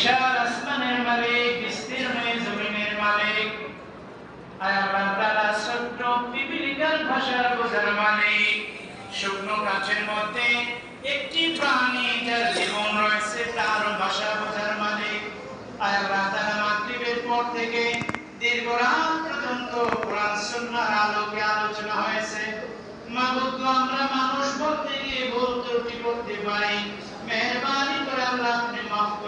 বিশাল আসমানের মালিক বিস্তীর্ণ জমিনের মালিক আলোকে আলোচনা হয়েছে আমরা মানুষ বলতে গিয়ে ভুল ত্রুটি করতে পারি মেহরবানি করে আল্লাহ আপনি মাফ করে দিন রব্বুল আলামিন এই আয়োজন যারা করেছেন শোনার জন্য যারা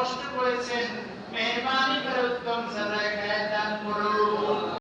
কষ্ট করেছেন সাজা